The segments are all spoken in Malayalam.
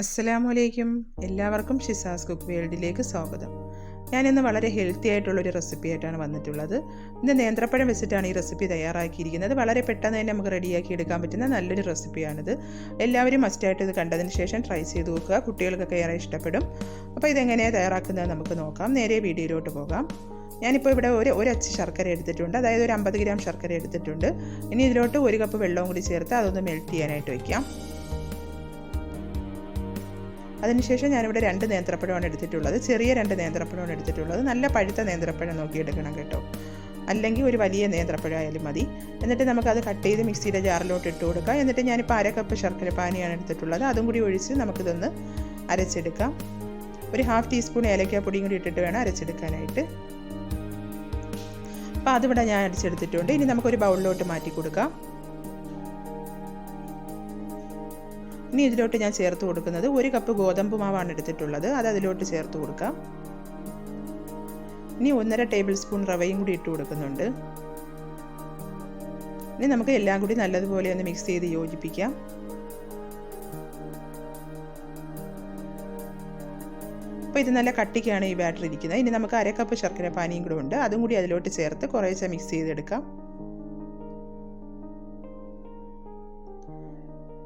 അസ്സലാമലൈക്കും. എല്ലാവർക്കും ഷിസാസ് കുക്ക് വേൾഡിലേക്ക് സ്വാഗതം. ഞാൻ ഇന്ന് വളരെ ഹെൽത്തി ആയിട്ടുള്ളൊരു റെസിപ്പി ആയിട്ടാണ് വന്നിട്ടുള്ളത്. ഇന്ന് നേന്ത്രപ്പഴം വെച്ചിട്ടാണ് ഈ റെസിപ്പി തയ്യാറാക്കിയിരിക്കുന്നത്. വളരെ പെട്ടെന്ന് തന്നെ നമുക്ക് റെഡിയാക്കി എടുക്കാൻ പറ്റുന്ന നല്ലൊരു റെസിപ്പിയാണിത്. എല്ലാവരും മസ്റ്റായിട്ട് ഇത് കണ്ടതിന് ശേഷം ട്രൈ ചെയ്ത് നോക്കുക. കുട്ടികൾക്കൊക്കെ ഏറെ ഇഷ്ടപ്പെടും. അപ്പോൾ ഇതെങ്ങനെയാണ് തയ്യാറാക്കുന്നത് നമുക്ക് നോക്കാം. നേരെ വീഡിയോയിലോട്ട് പോകാം. ഞാനിപ്പോൾ ഇവിടെ ഒരു ഒരു അച്ച് ശർക്കര എടുത്തിട്ടുണ്ട്. അതായത് ഒരു അമ്പത് ഗ്രാം ശർക്കര എടുത്തിട്ടുണ്ട്. ഇനി ഇതിലോട്ട് ഒരു കപ്പ് വെള്ളവും കൂടി ചേർത്ത് അതൊന്ന് മെൽറ്റ് ചെയ്യാനായിട്ട് വയ്ക്കാം അതിനുശേഷം ഞാനിവിടെ രണ്ട് നേന്ത്രപ്പഴമാണ് എടുത്തിട്ടുള്ളത്. ചെറിയ രണ്ട് നേന്ത്രപ്പഴമാണ് എടുത്തിട്ടുള്ളത്. നല്ല പഴുത്ത നേന്ത്രപ്പഴം നോക്കി എടുക്കണം കേട്ടോ. അല്ലെങ്കിൽ ഒരു വലിയ നേന്ത്രപ്പഴമായാലും മതി. എന്നിട്ട് നമുക്കത് കട്ട് ചെയ്ത് മിക്സിയുടെ ജാറിലോട്ട് ഇട്ട് കൊടുക്കാം. എന്നിട്ട് ഞാനിപ്പോൾ അര കപ്പ് ശർക്കര പാനിയാണ് എടുത്തിട്ടുള്ളത്. അതും കൂടി ഒഴിച്ച് നമുക്കിതൊന്ന് അരച്ചെടുക്കാം. ഒരു ഹാഫ് ടീസ്പൂൺ ഏലക്കാപ്പൊടിയും കൂടി ഇട്ടിട്ട് വേണം അരച്ചെടുക്കാനായിട്ട്. അപ്പോൾ അതിവിടെ ഞാൻ അടിച്ചെടുത്തിട്ടുണ്ട് ഇനി നമുക്കൊരു ബൗളിലോട്ട് മാറ്റി കൊടുക്കാം. ഇനി ഇതിലോട്ട് ഞാൻ ചേർത്ത് കൊടുക്കുന്നത് ഒരു കപ്പ് ഗോതമ്പ് മാവാണ് എടുത്തിട്ടുള്ളത്. അത് അതിലോട്ട് ചേർത്ത് കൊടുക്കാം. ഇനി ഒന്നര ടേബിൾ സ്പൂൺ റവയും കൂടി ഇട്ട് കൊടുക്കുന്നുണ്ട്. ഇനി നമുക്ക് എല്ലാം കൂടി നല്ലതുപോലെ ഒന്ന് മിക്സ് ചെയ്ത് യോജിപ്പിക്കാം. അപ്പോൾ ഇത് നല്ല കട്ടിക്കാണ് ഈ ബാറ്റർ ഇരിക്കുന്നത്. ഇനി നമുക്ക് അരക്കപ്പ് കപ്പ് ശർക്കര പാനിയും കൂടെ ഉണ്ട്. അതും കൂടി അതിലോട്ട് ചേർത്ത് കുറേശ്ശെ മിക്സ് ചെയ്തെടുക്കാം.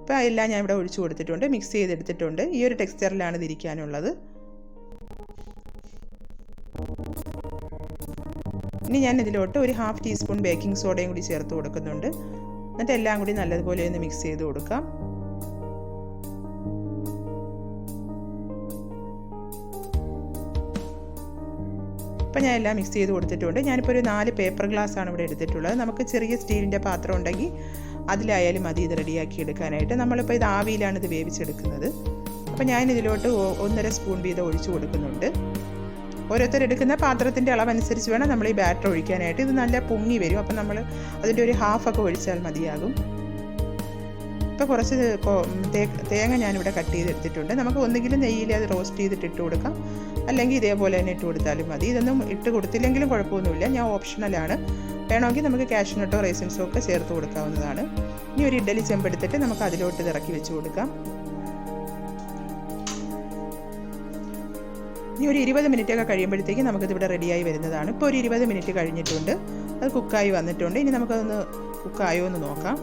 ഇപ്പോൾ എല്ലാം ഞാൻ ഇവിടെ ഒഴിച്ചു കൊടുത്തിട്ടുണ്ട് മിക്സ് ചെയ്തെടുത്തിട്ടുണ്ട്. ഈ ഒരു ടെക്സ്ചറിലാണ് ഇതിരിക്കാനുള്ളത് ഇനി ഞാൻ ഇതിലോട്ട് ഒരു ഹാഫ് ടീസ്പൂൺ ബേക്കിംഗ് സോഡയും കൂടി ചേർത്ത് കൊടുക്കുന്നുണ്ട്. എന്നിട്ട് എല്ലാം കൂടി നല്ലതുപോലെ ഒന്ന് മിക്സ് ചെയ്ത് കൊടുക്കാം. ഇപ്പം ഞാൻ എല്ലാം മിക്സ് ചെയ്ത് കൊടുത്തിട്ടുണ്ട്. ഞാനിപ്പോൾ ഒരു നാല് പേപ്പർ ഗ്ലാസ് ആണ് ഇവിടെ എടുത്തിട്ടുള്ളത്. നമുക്ക് ചെറിയ സ്റ്റീലിന്റെ പാത്രം ഉണ്ടെങ്കിൽ അതിലായാലും മതി ഇത് റെഡിയാക്കി എടുക്കാനായിട്ട്. നമ്മളിപ്പോൾ ഇത് ആവിയിലാണ് ഇത് വേവിച്ചെടുക്കുന്നത്. അപ്പോൾ ഞാൻ ഇതിലോട്ട് ഒന്നര സ്പൂൺ വീതം ഒഴിച്ചു കൊടുക്കുന്നുണ്ട്. ഓരോരുത്തർ എടുക്കുന്ന പാത്രത്തിന്റെ അളവനുസരിച്ച് വേണം നമ്മൾ ഈ ബാറ്റർ ഒഴിക്കാനായിട്ട്. ഇത് നല്ല പൊങ്ങി വരും. അപ്പം നമ്മൾ അതിന്റെ ഒരു ഹാഫൊക്കെ ഒഴിച്ചാൽ മതിയാകും. ഇപ്പോൾ കുറച്ച് തേങ്ങ ഞാനിവിടെ കട്ട് ചെയ്തെടുത്തിട്ടുണ്ട്. നമുക്ക് ഒന്നുകിലും നെയ്യിൽ അത് റോസ്റ്റ് ചെയ്തിട്ട് ഇട്ട് കൊടുക്കാം. അല്ലെങ്കിൽ ഇതേപോലെ തന്നെ ഇട്ട് കൊടുത്താലും മതി. ഇതൊന്നും ഇട്ട് കൊടുത്തില്ലെങ്കിലും കുഴപ്പമൊന്നുമില്ല. ഞാൻ ഓപ്ഷണലാണ് വേണമെങ്കിൽ നമുക്ക് കാഷ്നട്ടോ റൈസിൻസോ ഒക്കെ ചേർത്ത് കൊടുക്കാവുന്നതാണ്. ഇനി ഒരു ഇഡലി ചെമ്പെടുത്തിട്ട് നമുക്ക് അതിലോട്ട് ഇറക്കി വെച്ച് കൊടുക്കാം. ഇനി ഒരു ഇരുപത് മിനിറ്റ് ഒക്കെ കഴിയുമ്പോഴത്തേക്ക് നമുക്കിത് ഇവിടെ റെഡിയായി വരുന്നതാണ്. ഇപ്പോൾ ഒരു ഇരുപത് മിനിറ്റ് കഴിഞ്ഞിട്ടുണ്ട്. അത് കുക്കായി വന്നിട്ടുണ്ട്. ഇനി നമുക്കതൊന്ന് കുക്കായോ എന്ന് നോക്കാം.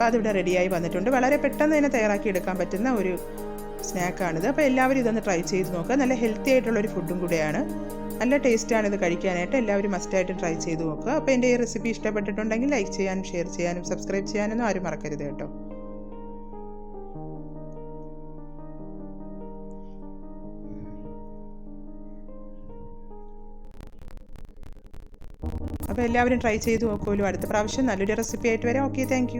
അപ്പോൾ അതിവിടെ റെഡിയായി വന്നിട്ടുണ്ട്. വളരെ പെട്ടെന്ന് തന്നെ തയ്യാറാക്കി എടുക്കാൻ പറ്റുന്ന ഒരു സ്നാക്കാണിത്. അപ്പോൾ എല്ലാവരും ഇതൊന്ന് ട്രൈ ചെയ്ത് നോക്കുക. നല്ല ഹെൽത്തി ആയിട്ടുള്ള ഒരു ഫുഡും കൂടെയാണ്. നല്ല ടേസ്റ്റാണ് ഇത് കഴിക്കാനായിട്ട്. എല്ലാവരും മസ്റ്റായിട്ട് ട്രൈ ചെയ്ത് നോക്കുക. അപ്പോൾ എന്റെ ഈ റെസിപ്പി ഇഷ്ടപ്പെട്ടിട്ടുണ്ടെങ്കിൽ ലൈക്ക് ചെയ്യാനും ഷെയർ ചെയ്യാനും സബ്സ്ക്രൈബ് ചെയ്യാനൊന്നും ആരും മറക്കരുത് കേട്ടോ. അപ്പോൾ എല്ലാവരും ട്രൈ ചെയ്ത് നോക്കുമല്ലോ അടുത്ത പ്രാവശ്യം നല്ലൊരു റെസിപ്പി ആയിട്ട് വരാം. Okay thank